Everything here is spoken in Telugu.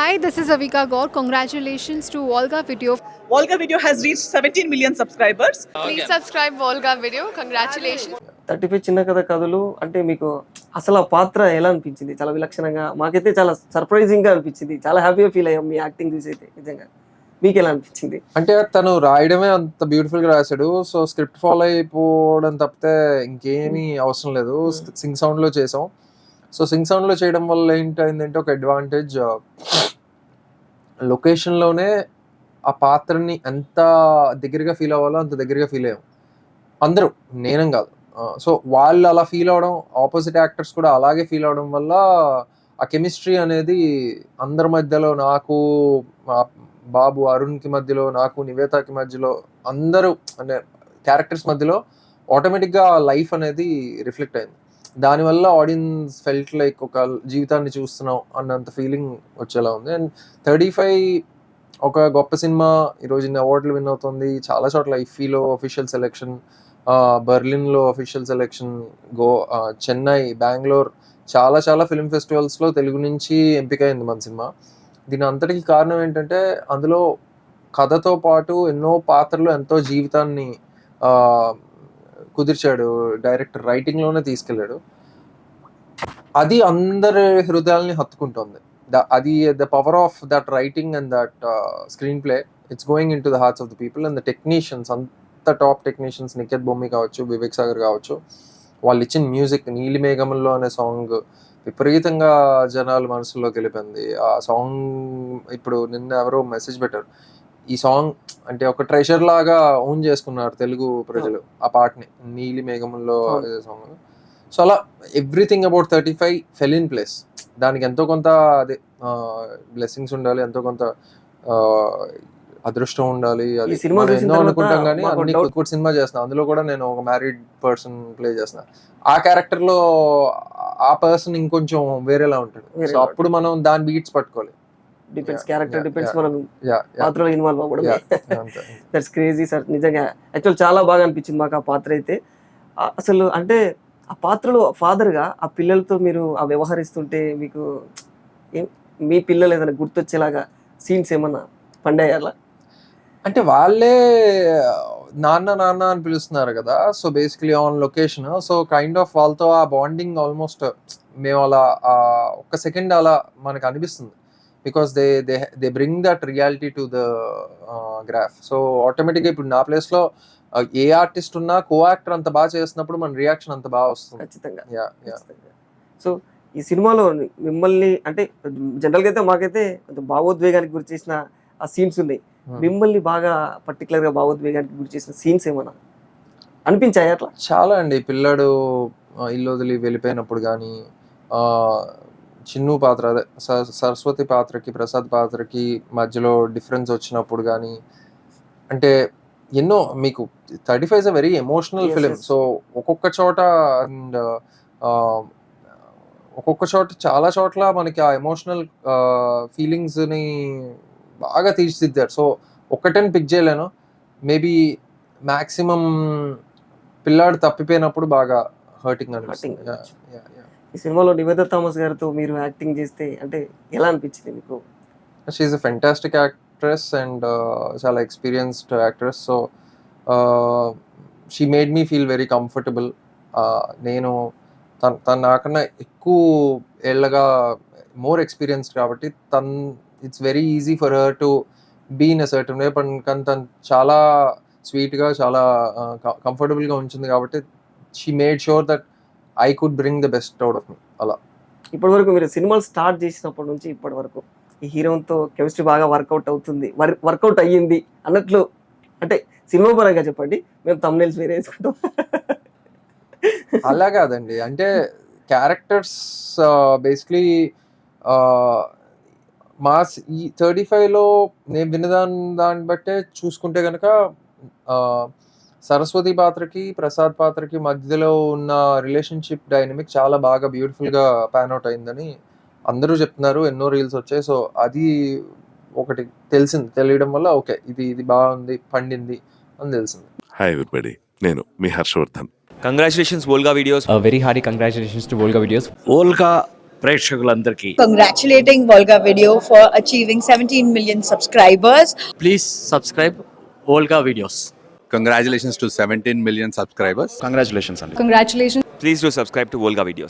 Hi, this is Avika Gaur. Congratulations to Volga Video. Volga Video has reached 17 million subscribers. Please subscribe Volga Video. Congratulations. Thirty five చిన్న కథ కథలు అంటే మీకు అసలు ఆ పాత్ర ఎలా అనిపించింది చాలా విలక్షణంగా మాకైతే చాలా సర్ప్రైజింగ్గా అనిపించింది చాలా హ్యాపీగా ఫీల్ అయ్యాం మీ యాక్టింగ్ చూసి అయితే నిజంగా మీకు ఎలా అనిపించింది అంటే తను రాయడమే అంత బ్యూటిఫుల్గా రాశాడు సో స్క్రిప్ట్ ఫాలో అయిపోవడం తప్పితే ఇంకేమీ అవసరం లేదు సింగ్ సౌండ్లో చేసాం సో సింగ్ సౌండ్లో చేయడం వల్ల ఏంటంటే ఒక అడ్వాంటేజ్ లొకేషన్లోనే ఆ పాత్రని ఎంత దగ్గరగా ఫీల్ అవ్వాలో అంత దగ్గరగా ఫీల్ అయ్యాం. అందరూ నేనం కాదు. సో వాళ్ళు అలా ఫీల్ అవడం ఆపోజిట్ యాక్టర్స్ కూడా అలాగే ఫీల్ అవడం వల్ల ఆ కెమిస్ట్రీ అనేది అందరి మధ్యలో నాకు బాబు అరుణ్కి మధ్యలో నాకు నివేతాకి మధ్యలో అందరూ అంటే క్యారెక్టర్స్ మధ్యలో ఆటోమేటిక్గా లైఫ్ అనేది రిఫ్లెక్ట్ అయింది. దానివల్ల ఆడియన్స్ ఫెల్ట్ లైక్ ఒక జీవితాన్ని చూస్తున్నాం అన్నంత ఫీలింగ్ వచ్చేలా ఉంది. అండ్ థర్టీ ఫైవ్ ఒక గొప్ప సినిమా ఈరోజు ఇన్ని అవార్డులు విన్ అవుతుంది. చాలా చోట్ల ఐఫీలో అఫీషియల్ సెలెక్షన్ బర్లిన్లో official selection go Chennai Bengaluru చాలా చాలా ఫిల్మ్ ఫెస్టివల్స్లో తెలుగు నుంచి ఎంపిక అయింది మన సినిమా. దీని అంతటికి కారణం ఏంటంటే అందులో కథతో పాటు ఎన్నో పాత్రలు ఎంతో జీవితాన్ని కుదిర్చాడు డైరెక్టర్ రైటింగ్లోనే తీసుకెళ్ళాడు. అది అందరి హృదయాల్ని హత్తుకుంటుంది. ద- అది the power of that writing and that screenplay it's going into the hearts of the people and the technicians అంత టాప్ టెక్నీషియన్స్ నిఖిత్ బొమ్మి కావచ్చు వివేక్ సాగర్ కావచ్చు వాళ్ళు ఇచ్చిన మ్యూజిక్ నీలి అనే సాంగ్ విపరీతంగా జనాలు మనసులోకి వెళ్ళిపోయింది. ఆ సాంగ్ ఇప్పుడు నిన్న ఎవరో మెసేజ్ పెట్టారు. ఈ సాంగ్ అంటే ఒక ట్రెషర్ లాగా ఓన్ చేసుకున్నారు తెలుగు ప్రజలు ఆ పాటని. నీలి అవును. సాంగ్ సో అలా everything about thirty five fell in place దానికి ఎంతో కొంత అదే బ్లెస్సింగ్స్ ఉండాలి ఎంతో కొంత అదృష్టం ఉండాలి అది సినిమా ఎన్నో అనుకుంటాం కానీ అన్ని కొత్త సినిమా చేస్తున్నా. అందులో కూడా నేను ఒక మ్యారీడ్ పర్సన్ ప్లే చేస్తున్నా. ఆ క్యారెక్టర్లో ఆ పర్సన్ ఇంకొంచెం వేరేలా ఉంటాడు. సో అప్పుడు మనం దాని బీట్స్ పట్టుకోవాలి. Depends character depends. మనం పాత్రలో ఇన్వాల్వ్ అవ్వడం దట్స్ క్రేజీ సార్ నిజంగా. యాక్చువల్ చాలా బాగా అనిపించింది మాకు ఆ పాత్ర అయితే. అసలు అంటే ఆ పాత్రలో ఫాదర్గా ఆ పిల్లలతో మీరు ఆ వ్యవహరిస్తుంటే మీకు మీ పిల్లలు ఏదైనా గుర్తొచ్చేలాగా సీన్స్ ఏమన్నా పండాయాలా అంటే వాళ్ళే నాన్న నాన్న అని పిలుస్తున్నారు కదా. So basically on location so kind of వాళ్ళతో ఆ బాండింగ్ ఆల్మోస్ట్ మేము అలా ఒక్క సెకండ్ అలా మనకు అనిపిస్తుంది. Because they they they bring that reality to the graph so ఆటోమేటిక్గా ఇప్పుడు నా ప్లేస్లో ఏ ఆర్టిస్ట్ ఉన్నా కో యాక్టర్ అంత బాగా చేస్తున్నప్పుడు మన రియాక్షన్ అంత బాగా వస్తుంది. ఖచ్చితంగా. యా యా ఖచ్చితంగా. సో ఈ సినిమాలో మిమ్మల్ని అంటే జనరల్గా అయితే మాకైతే కొంచెం భావోద్వేగానికి గురి చేసిన ఆ సీన్స్ ఉన్నాయి. మిమ్మల్ని బాగా పర్టికులర్గా భావోద్వేగానికి గురి చేసిన సీన్స్ ఏమన్నా అనిపించాయి అట్లా? చాలా అండి. పిల్లాడు ఇల్లు వదిలి వెళ్ళిపోయినప్పుడు కానీ చిన్ను పాత్ర అదే సరస్వతి పాత్రకి ప్రసాద్ పాత్రకి మధ్యలో డిఫరెన్స్ వచ్చినప్పుడు కానీ అంటే ఎన్నో మీకు thirty five is a very emotional film. So ఒక్కొక్క చోట అండ్ ఒక్కొక్క చోట చాలా చోట్ల మనకి ఆ ఎమోషనల్ ఫీలింగ్స్ని బాగా తీర్చిదిద్దారు. సో ఒక్కటని పిక్ చేయలేను. మేబీ మ్యాక్సిమం పిల్లాడు తప్పిపోయినప్పుడు బాగా హర్టింగ్ అనిపిస్తుంది. ఈ సినిమాలో నివేద థామస్ గారితో మీరు యాక్టింగ్ చేస్తే అంటే ఎలా అనిపించింది మీకు? She a fantastic actress and చాలా experienced actress so she made me feel very comfortable నేను తన తను నాకన్నా ఎక్కువ ఏళ్ళగా మోర్ ఎక్స్పీరియన్స్డ్ కాబట్టి తన్ it's very easy for her to be in a certain way కానీ తను చాలా స్వీట్గా చాలా uh, కంఫర్టబుల్గా ఉంచింది కాబట్టి she made sure that I could bring the best out of me అలా. ఇప్పటి వరకు మీరు సినిమాలు స్టార్ట్ చేసినప్పటి నుంచి ఇప్పటి వరకు ఈ హీరోతో కెమిస్ట్రీ బాగా వర్కౌట్ అవుతుంది వర్కౌట్ అయ్యింది అన్నట్లు అంటే సినిమా పరంగా చెప్పండి మేము తమ్నైల్స్ వేరే వేసుకుంటాం. అలా కాదండి. అంటే క్యారెక్టర్స్ బేసిక్లీ మా ఈ థర్టీ ఫైవ్లో నేను విన్నదాని దాన్ని బట్టే చూసుకుంటే కనుక సరస్వతి పాత్రకి ప్రసాద్ పాత్రకి మధ్యలో ఉన్న రిలేషన్షిప్ డైనమిక్ చాలా బాగా బ్యూటిఫుల్గా పాన్ అవుట్ అయిందని అందరూ చెప్తున్నారు. ఎన్నో రీల్స్ వచ్చాయి. సో అది ఒకటి తెలిసింది. తెలియడం వల్ల ఓకే ఇది ఇది బాగుంది పండింది అని తెలిసింది. హాయ్ ఎవ్రీబడి నేను మీ Harshavardhan. Congratulations Volga videos A very hearty congratulations to Volga Videos. Volga ప్రేక్షకులందరికీ. Congratulating Volga Video for achieving 17 million subscribers. Please subscribe Volga videos Congratulations to 17 million subscribers. Congratulations అండి Congratulations. Please do subscribe to Volga Videos.